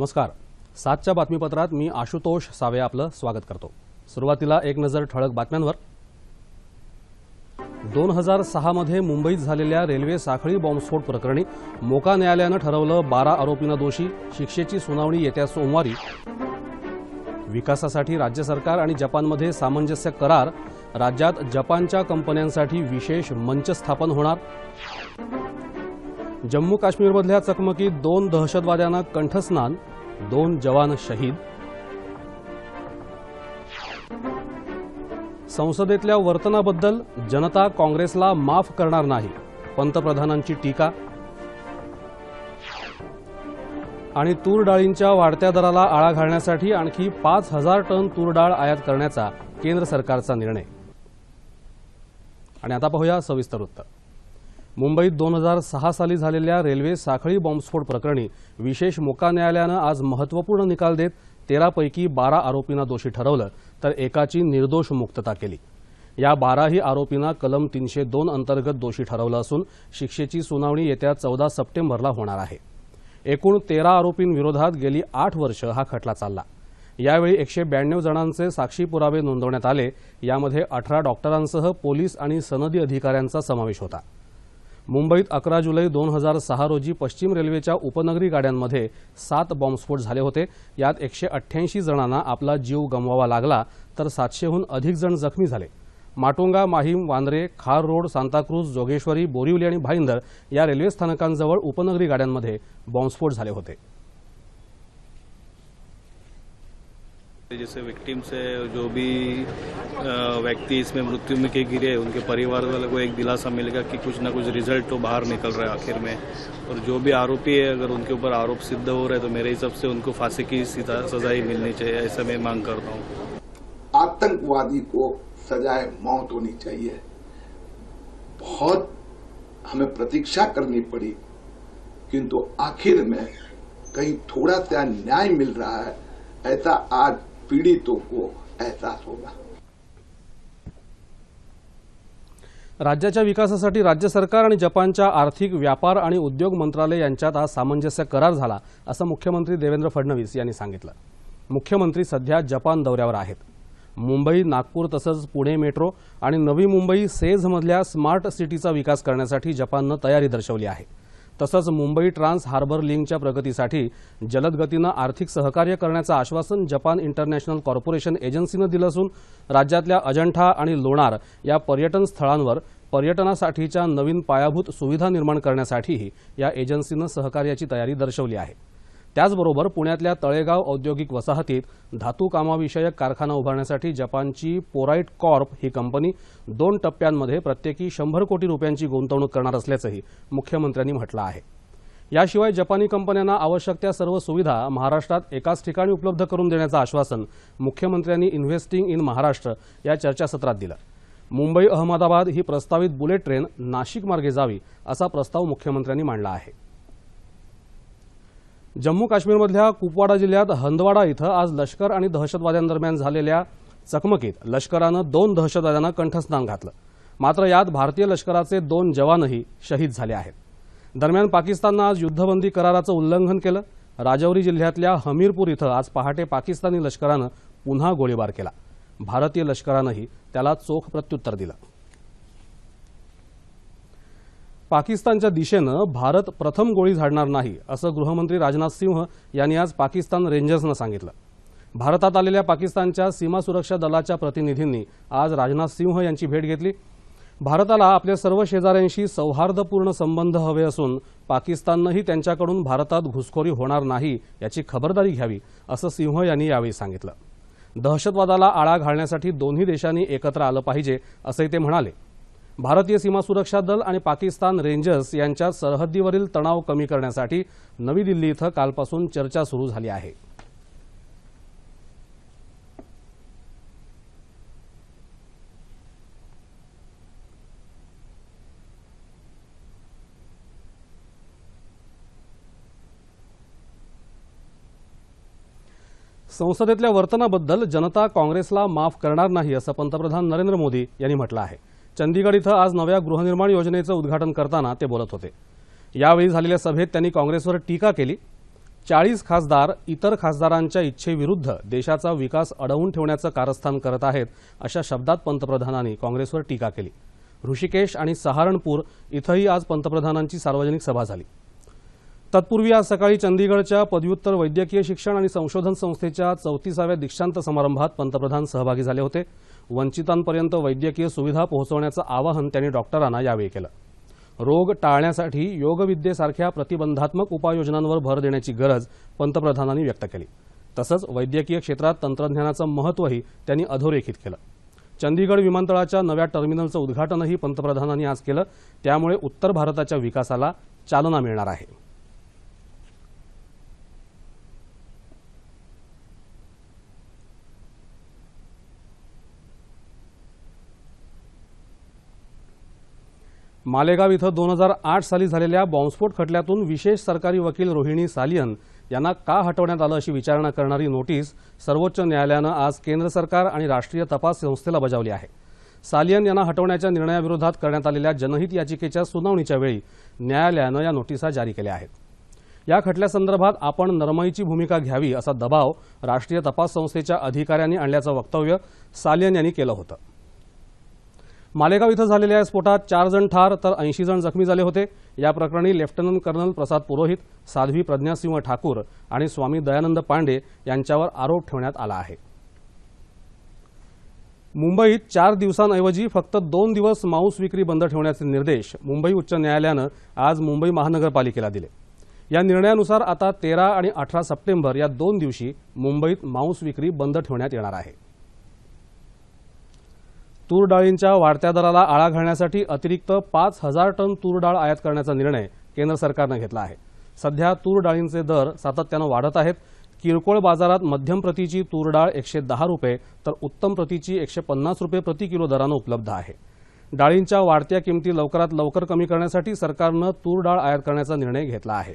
नमस्कार. सातच्या बातमीपत्रात मी आशुतोष सावे आपलं स्वागत करतो. सुरुवातीला एक नजर ठळक बातम्यांवर. दोन हजार सहामध्ये मुंबईत झालेल्या रेल्वे साखळी बॉम्बस्फोट प्रकरणी मोका न्यायालयानं ठरवलं बारा आरोपींना दोषी शिक्षेची सुनावणी येत्या सोमवारी. विकासासाठी राज्य सरकार आणि जपानमध्ये सामंजस्य करार राज्यात जपानच्या कंपन्यांसाठी विशेष मंच स्थापन होणार. जम्मू काश्मीरमधल्या चकमकीत दोन दहशतवाद्यांना कंठस्नान दोन जवान शहीद. संसदेतल्या वर्तनाबद्दल जनता काँग्रेसला माफ करणार नाही पंतप्रधानांची टीका. आणि तूर डाळींच्या वाढत्या दराला आळा घालण्यासाठी आणखी पाच हजार टन तूर डाळ आयात करण्याचा केंद्र सरकारचा निर्णय. आणि आता पाहूया सविस्तर उत्तर. मुंबईत दोन हजार सहा साली झालेल्या रेल्वे साखळी बॉम्बस्फोट प्रकरणी विशेष मोका न्यायालयानं आज महत्त्वपूर्ण निकाल देत तेरापैकी बारा आरोपींना दोषी ठरवलं तर एकाची निर्दोष मुक्तता केली. या बाराही आरोपींना कलम तीनशे दोन अंतर्गत दोषी ठरवलं असून शिक्षेची सुनावणी येत्या चौदा सप्टेंबरला होणार आहे. एकूण तेरा आरोपींविरोधात गेली आठ वर्ष हा खटला चालला. यावेळी एकशे ब्याण्णव जणांचे साक्षी पुरावे नोंदवण्यात आले यामध्ये अठरा डॉक्टरांसह पोलीस आणि सनदी अधिकाऱ्यांचा समावेश होता. मुंबईत अकरा जुलै दोन हजार सहा रोजी पश्चिम रेल्वेच्या उपनगरी गाड्यांमध्ये सात बॉम्बस्फोट झाले होते. यात एकशे अठ्ठ्याऐंशी जणांना आपला जीव गमवावा लागला तर सातशेहून अधिक जण जखमी झाले. माटुंगा माहीम वांद्रे खार रोड सांताक्रूज जोगेश्वरी बोरिवली आणि भाईंदर या रेल्वे स्थानकांजवळ उपनगरी गाड्यांमध्ये बॉम्बस्फोट झाले होते. जैसे विक्टिम से जो भी व्यक्ति इसमें मृत्यु में के गिरे, उनके परिवार वाले को एक दिलासा मिलेगा कि कुछ ना कुछ रिज़ल्ट तो बाहर निकल रहा है आखिर में। और जो भी आरोपी है, अगर उनके ऊपर आरोप सिद्ध हो रहा है तो मेरे हिसाब से उनको फांसी की सजा ही मिलनी चाहिए, ऐसा मैं मांग करता हूँ। आतंकवादी को सजाए मौत होनी चाहिए। बहुत हमें प्रतीक्षा करनी पड़ी, किंतु आखिर में कहीं थोड़ा सा न्याय मिल रहा है, ऐसा आज पीड़ितों को एहसास होगा। राज्याच्या विकासासाठी राज्य सरकार आणि जपानच्या आर्थिक व्यापार आणि उद्योग मंत्रालय यांच्यात आज सामंजस्य करार झाला असं मुख्यमंत्री देवेंद्र फडणवीस यांनी सांगितलं. मुख्यमंत्री सध्या जपान दौऱ्यावर आहेत. मुंबई नागपूर तसंच पुणे मेट्रो आणि नवी मुंबई सेझमधल्या स्मार्ट सिटीचा विकास करण्यासाठी जपाननं तयारी दर्शवली आहे. तसंच मुंबई ट्रान्स हार्बर लिंकच्या प्रगतीसाठी जलद गतीनं आर्थिक सहकार्य करण्याचं आश्वासन जपान इंटरनॅशनल कॉर्पोरेशन एजन्सीनं दिलं असून राज्यातल्या अजंठा आणि लोणार या पर्यटन स्थळांवर पर्यटनासाठीच्या नवीन पायाभूत सुविधा निर्माण करण्यासाठीही या एजन्सीनं सहकार्याची तयारी दर्शवली आहे. त्याचबरोबर पुण्यातल्या तळेगाव औद्योगिक वसाहतीत धातू कामाविषयक कारखाना उभारण्यासाठी जपानची पोराईट कॉर्प ही कंपनी दोन टप्प्यांमध्ये प्रत्येकी शंभर कोटी रुपयांची गुंतवणूक करणार असल्याचंही मुख्यमंत्र्यांनी म्हटलं आहे. याशिवाय जपानी कंपन्यांना आवश्यक त्या सर्व सुविधा महाराष्ट्रात एकाच ठिकाणी उपलब्ध करून देण्याचं आश्वासन मुख्यमंत्र्यांनी इन्व्हेस्टिंग इन महाराष्ट्र या चर्चासत्रात दिलं. मुंबई अहमदाबाद ही प्रस्तावित बुलेट ट्रेन नाशिक मार्गे जावी असा प्रस्ताव मुख्यमंत्र्यांनी मांडला आहे. जम्मू काश्मीरमधल्या कुपवाडा जिल्ह्यात हंदवाडा इथं आज लष्कर आणि दहशतवाद्यांदरम्यान झालेल्या चकमकीत लष्करानं दोन दहशतवाद्यांना कंठस्नान घातलं. मात्र यात भारतीय लष्कराचे दोन जवानही शहीद झाले आहेत. दरम्यान पाकिस्ताननं आज युद्धबंदी कराराचं उल्लंघन केलं. राजौरी जिल्ह्यातल्या हमीरपूर इथं आज पहाटे पाकिस्तानी लष्करानं पुन्हा गोळीबार केला. भारतीय लष्करानंही त्याला चोख प्रत्युत्तर दिलं. पाकिस्तानच्या दिशेनं भारत प्रथम गोळी झाडणार नाही असं गृहमंत्री राजनाथ सिंह यांनी आज पाकिस्तान रेंजर्सनं सांगितलं. भारतात आलेल्या पाकिस्तानच्या सीमा सुरक्षा दलाच्या प्रतिनिधींनी आज राजनाथ सिंह यांची भेट घेतली. भारताला आपल्या सर्व शेजाऱ्यांशी सौहार्दपूर्ण संबंध हवे असून पाकिस्ताननंही त्यांच्याकडून भारतात घुसखोरी होणार नाही याची खबरदारी घ्यावी असं सिंह यांनी यावेळी सांगितलं. दहशतवादाला आळा घालण्यासाठी दोन्ही देशांनी एकत्र आलं पाहिजे असंही ते म्हणाले. भारतीय सीमा सुरक्षा दल आणि पाकिस्तान रेंजर्स यांच्यात सरहद्दीवरील तणाव कमी करण्यासाठी नवी दिल्ली इथं कालपासून चर्चा सुरू झाली आहे. संसदेतल्या वर्तनाबद्दल जनता काँग्रेसला माफ करणार नाही असं पंतप्रधान नरेंद्र मोदी यांनी म्हटलं आहे. चंदीगड इथं आज नव्या गृहनिर्माण योजनेचं उद्घाटन करताना ते बोलत होते. यावेळी झालेल्या सभेत त्यांनी काँग्रेसवर टीका केली. चाळीस खासदार इतर खासदारांच्या इच्छेविरुद्ध देशाचा विकास अडवून ठेवण्याचं कारस्थान करत आहेत अशा शब्दात पंतप्रधानांनी काँग्रेसवर टीका केली. ऋषिकेश आणि सहारणपूर इथंही आज पंतप्रधानांची सार्वजनिक सभा झाली. तत्पूर्वी आज सकाळी चंदीगडच्या पदव्युत्तर वैद्यकीय शिक्षण आणि संशोधन संस्थेच्या चौतीसाव्या दीक्षांत समारंभात पंतप्रधान सहभागी झाले होते. वंचितांपर्यंत वैद्यकीय सुविधा पोहोचवण्याचं आवाहन त्यांनी डॉक्टरांना यावेळी केलं. रोग टाळण्यासाठी योगविद्येसारख्या प्रतिबंधात्मक उपाययोजनांवर भर देण्याची गरज पंतप्रधानांनी व्यक्त केली. तसंच वैद्यकीय क्षेत्रात तंत्रज्ञानाचं महत्त्वही त्यांनी अधोरेखित केलं. चंदीगड विमानतळाच्या नव्या टर्मिनलचं उद्घाटनही पंतप्रधानांनी आज केलं. त्यामुळे उत्तर भारताच्या विकासाला चालना मिळणार आहे. मालेगाव इथं दोन हजार आठ साली झालेल्या बॉम्बस्फोट खटल्यातून विशेष सरकारी वकील रोहिणी सालियन यांना का हटवण्यात आलं अशी विचारणा करणारी नोटीस सर्वोच्च न्यायालयानं आज केंद्र सरकार आणि राष्ट्रीय तपास संस्थेला बजावली आहे. सालियन यांना हटवण्याच्या निर्णयाविरोधात करण्यात आलेल्या जनहित याचिकेच्या सुनावणीच्या वेळी न्यायालयानं या नोटिसा जारी केल्या आहेत. या खटल्यासंदर्भात आपण नरमाईची भूमिका घ्यावी असा दबाव राष्ट्रीय तपास संस्थेच्या अधिकाऱ्यांनी आणल्याचं वक्तव्य सालियन यांनी केलं होतं. मालेगाव इथं झालेल्या या स्फोटात चार जण ठार तर ऐंशी जण जखमी झाले होते. या प्रकरणी लेफ्टनंट कर्नल प्रसाद पुरोहित साध्वी प्रज्ञासिंह ठाकूर आणि स्वामी दयानंद पांडे यांच्यावर आरोप ठेवण्यात आला आहे. मुंबईत चार दिवसांऐवजी फक्त दोन दिवस मांस विक्री बंद ठेवण्याचे निर्देश मुंबई उच्च न्यायालयानं आज मुंबई महानगरपालिकेला दिले. या निर्णयानुसार आता तेरा आणि अठरा सप्टेंबर या दोन दिवशी मुंबईत मांस विक्री बंद ठेवण्यात येणार आहे. तूर डाळींच्या वाढत्या दराला आळा घालण्यासाठी अतिरिक्त पाच हजार टन तूर डाळ आयात करण्याचा निर्णय केंद्र सरकारनं घेतला आहे. सध्या तूर डाळींचे दर सातत्यानं वाढत आहेत. किरकोळ बाजारात मध्यम प्रतीची तूर डाळ एकशे दहा रुपये तर उत्तम प्रतीची एकशे पन्नास रुपये प्रति किलो दरानं उपलब्ध आहे. डाळींच्या वाढत्या किमती लवकरात लवकर कमी करण्यासाठी सरकारनं तूर डाळ आयात करण्याचा निर्णय घेतला आहे.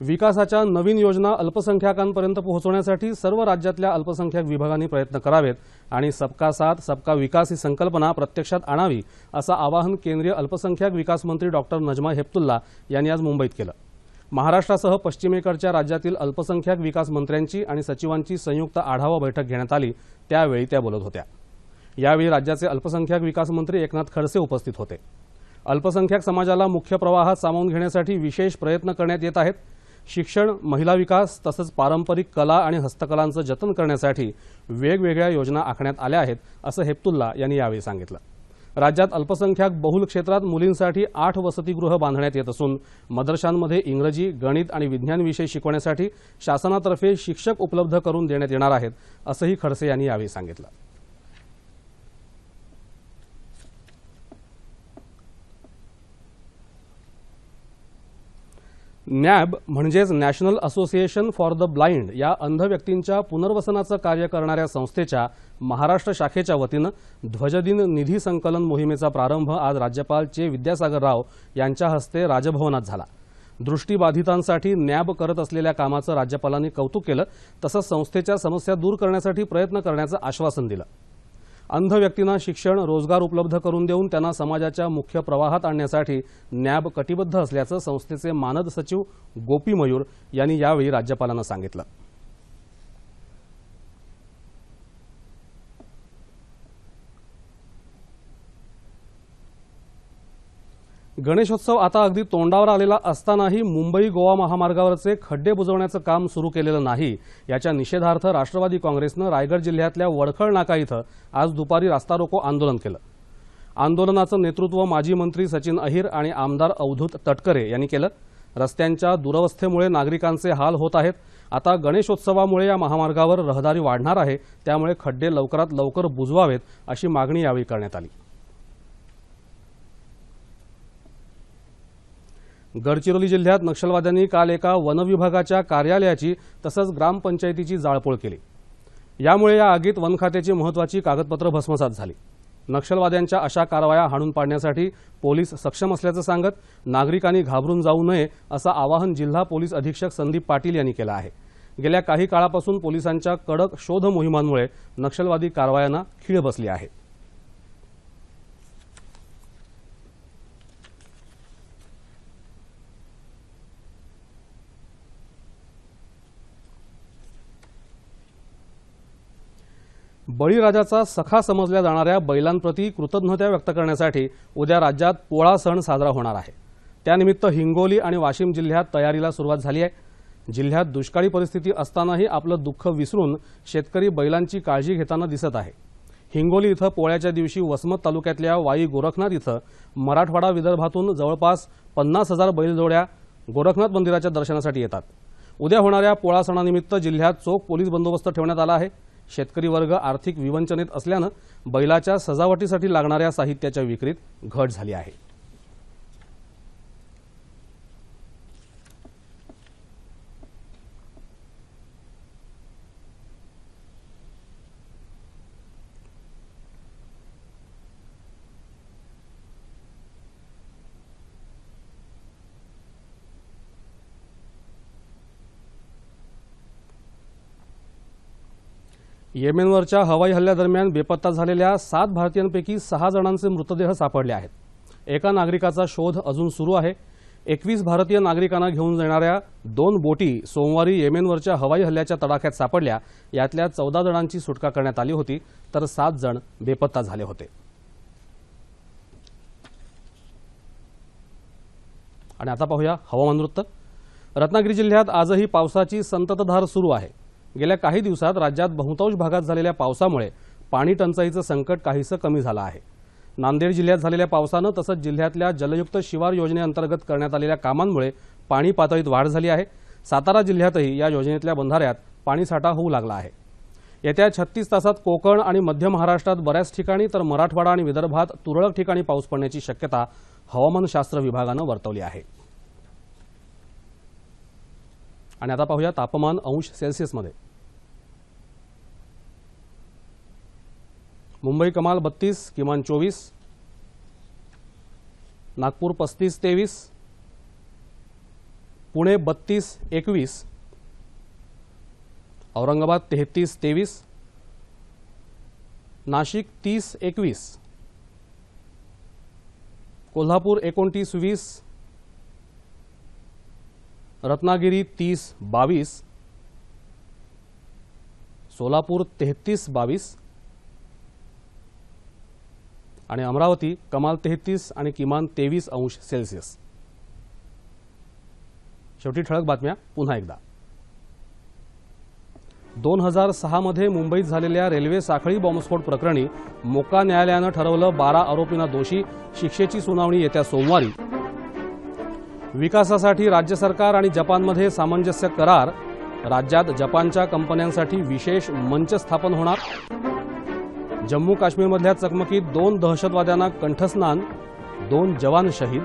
विकासाच्या नवीन योजना अल्पसंख्याकांपर्यंत पोहोचवण्यासाठी सर्व राज्यातल्या अल्पसंख्याक विभागांनी प्रयत्न करावेत आणि सबका साथ सबका विकास ही संकल्पना प्रत्यक्षात आणावी असं आवाहन केंद्रीय अल्पसंख्याक विकास मंत्री डॉक्टर नजमा हेपतुल्ला यांनी आज मुंबईत केलं. महाराष्ट्रासह पश्चिमेकडच्या राज्यातील अल्पसंख्याक विकास मंत्र्यांची आणि सचिवांची संयुक्त आढावा बैठक घेण्यात आली त्यावेळी त्या बोलत होत्या. यावेळी राज्याचे अल्पसंख्याक विकास मंत्री एकनाथ खडसे उपस्थित होते. अल्पसंख्याक समाजाला मुख्य प्रवाहात सामावून घेण्यासाठी विशेष प्रयत्न करण्यात येत आहेत. शिक्षण महिला विकास तसंच पारंपरिक कला आणि हस्तकलांचं जतन करण्यासाठी वेगवेगळ्या योजना आखण्यात आल्या आहेत असं हेपतुल्ला यांनी यावेळी सांगितलं. राज्यात अल्पसंख्याक बहुल क्षेत्रात मुलींसाठी आठ वसतिगृह बांधण्यात येत असून मदरशांमध्ये इंग्रजी गणित आणि विज्ञान विषय शिकवण्यासाठी शासनातर्फे शिक्षक उपलब्ध करून देण्यात येणार आहेत असंही खडसे यांनी यावेळी सांगितलं. नॅब म्हणजेच National Association for the Blind या अंध व्यक्तींच्या पुनर्वसनाचं कार्य करणाऱ्या संस्थेच्या महाराष्ट्र शाखेच्या वतीनं ध्वजदिन निधी संकलन मोहिमेचा प्रारंभ आज राज्यपाल चे विद्यासागर राव यांच्या हस्ते राजभवनात झाला. दृष्टीबाधितांसाठी नॅब करत असलेल्या कामाचं राज्यपालांनी कौतुक केलं तसंच संस्थेच्या समस्या दूर करण्यासाठी प्रयत्न करण्याचं आश्वासन दिलं. अंध व्यक्तींना शिक्षण रोजगार उपलब्ध करून देऊन त्यांना समाजाच्या मुख्य प्रवाहात आणण्यासाठी नॅब कटिबद्ध असल्याचं संस्थेचे मानद सचिव गोपी मयूर यांनी यावेळी राज्यपालांना सांगितलं. गणेशोत्सव आता अगदी तोंडावर आलेला असतानाही मुंबई गोवा महामार्गावरचे खड्डे बुजवण्याचं काम सुरू केलेलं नाही. याच्या निषेधार्थ राष्ट्रवादी काँग्रेसनं रायगड जिल्ह्यातल्या वडखळ नाका इथं आज दुपारी रास्ता रोको आंदोलन केलं. आंदोलनाचं नेतृत्व माजी मंत्री सचिन अहिर आणि आमदार अवधूत तटकरे यांनी केलं. रस्त्यांच्या दुरवस्थेमुळे नागरिकांचे हाल होत आहेत. आता गणेशोत्सवामुळे या महामार्गावर रहदारी वाढणार आहे. त्यामुळे खड्डे लवकरात लवकर बुजवावेत अशी मागणी यावेळी करण्यात आली. गडचिरोली जिल्ह्यात नक्षलवाद्यांनी काल एका वनविभागाच्या कार्यालयाची तसंच ग्रामपंचायतीची जाळपोळ केली. यामुळे या आगीत वन खात्याची महत्वाची कागदपत्र भस्मसात झाली. नक्षलवाद्यांच्या अशा कारवाया हाणून पाडण्यासाठी पोलीस सक्षम असल्याचं सांगत नागरिकांनी घाबरून जाऊ नये असं आवाहन जिल्हा पोलीस अधीक्षक संदीप पाटील यांनी केलं आहे. गेल्या काही काळापासून पोलिसांच्या कडक शोध मोहिमांमुळे नक्षलवादी कारवायांना खीळ बसली आहे. बळीराजाचा सखा समजल्या जाणाऱ्या बैलांप्रती कृतज्ञता व्यक्त करण्यासाठी उद्या राज्यात पोळा सण साजरा होणार आहे. त्यानिमित्त हिंगोली आणि वाशिम जिल्ह्यात तयारीला सुरुवात झाली आहे. जिल्ह्यात दुष्काळी परिस्थिती असतानाही आपलं दुःख विसरून शेतकरी बैलांची काळजी घेताना दिसत आहे. हिंगोली इथं पोळ्याच्या दिवशी वसमत तालुक्यातल्या वाई गोरखनाथ इथं मराठवाडा विदर्भातून जवळपास पन्नास हजार बैलजोड्या गोरखनाथ मंदिराच्या दर्शनासाठी येतात. उद्या होणाऱ्या पोळा सणानिमित्त जिल्ह्यात चोख पोलीस बंदोबस्त ठेवण्यात आला आहे. शेतकरी वर्ग आर्थिक विवंचनेत असल्यानं बैलाच्या सजावटीसाठी लागणाऱ्या साहित्याच्या विक्रीत घट झाली आहे. येमेनवरच्या हवाई हल्ल्यादरम्यान बेपत्ता झालेल्या सात भारतीयांपैकी सहा जणांचे मृतदेह सापडले आहेत. एका नागरिकाचा शोध अजून सुरू आहे. एकवीस भारतीय नागरिकांना घेऊन जाणाऱ्या दोन बोटी सोमवारी येमेनवरच्या हवाई हल्ल्याच्या तडाख्यात सापडल्या. यातल्या चौदा जणांची सुटका करण्यात आली होती तर सात जण बेपत्ता झाले होते. आणि आता पाहूया हवामान वृत्त. रत्नागिरी जिल्ह्यात आजही पावसाची संततधार सुरू आहे. गेल्या काही दिवसात राज्यात बहुतांश भागात झालेल्या पावसामुळे पाणी टंचाईचं संकट काहीसं कमी झालं आहे. नांदेड जिल्ह्यात झालेल्या पावसानं तसंच जिल्ह्यातल्या जलयुक्त शिवार योजनेअंतर्गत करण्यात आलेल्या कामांमुळे पाणी पातळीत वाढ झाली आहे. सातारा जिल्ह्यातही या योजनेतल्या बंधाऱ्यात पाणीसाठा होऊ लागला आहे. येत्या छत्तीस तासात कोकण आणि मध्य महाराष्ट्रात बऱ्याच ठिकाणी तर मराठवाडा आणि विदर्भात तुरळक ठिकाणी पाऊस पडण्याची शक्यता हवामानशास्त्र विभागानं वर्तवली आहे. आणि आता पाहूया तापमान अंश सेल्सिअसमध्ये मुंबई कमाल बत्तीस किमान चोवीस. नागपूर पस्तीस तेवीस. पुणे बत्तीस एकवीस. औरंगाबाद तेहतीस तेवीस. नाशिक तीस एकवीस. कोल्हापूर एकोणतीस वीस. रत्नागिरी तीस बावीस सोलापूर तेहतीस बावीस आणि अमरावती कमाल तेहतीस आणि किमान तेवीस अंश सेल्सिअस. शेवटी ठळक बातम्या पुन्हा एकदा. दोन हजार सहामध्ये मुंबईत झालेल्या रेल्वे साखळी बॉम्बस्फोट प्रकरणी मोका न्यायालयानं ठरवलं बारा आरोपींना दोषी शिक्षेची सुनावणी येत्या सोमवारी. विकासासाठी राज्य सरकार आणि जपानमध्ये सामंजस्य करार. राज्यात जपानच्या कंपन्यांसाठी विशेष मंच स्थापन होणार. जम्मू काश्मीरमधल्या चकमकीत दोन दहशतवाद्यांना कंठस्नान दोन जवान शहीद.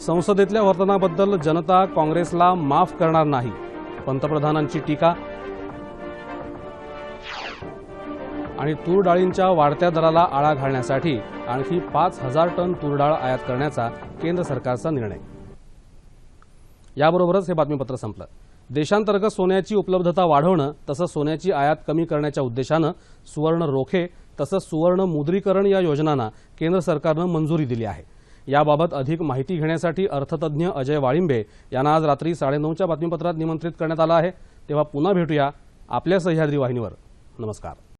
संसदेतल्या वर्तनाबद्दल जनता काँग्रेसला माफ करणार नाही पंतप्रधानांची टीका. आणि तूर डाळींच्या वाढत्या दराला आळा घालण्यासाठी आणखी पाच हजार टन तूर डाळ आयात करण्याचा केंद्र सरकारचा निर्णय. याबरोबरच हे बातमीपत्र संपलं. देशांतर्गत सोन्याची उपलब्धता वाढवणं तसंच सोन्याची आयात कमी करण्याच्या उद्देशानं सुवर्ण रोखे तसंच सुवर्ण मुद्रीकरण या योजनांना केंद्र सरकारनं मंजुरी दिली आहे. याबाबत अधिक माहिती घेण्यासाठी अर्थतज्ञ अजय वाळिंबे यांना आज रात्री साडेनऊच्या बातमीपत्रात निमंत्रित करण्यात आलं आहे. तेव्हा पुन्हा भेटूया आपल्या सह्याद्री वाहिनीवर. नमस्कार.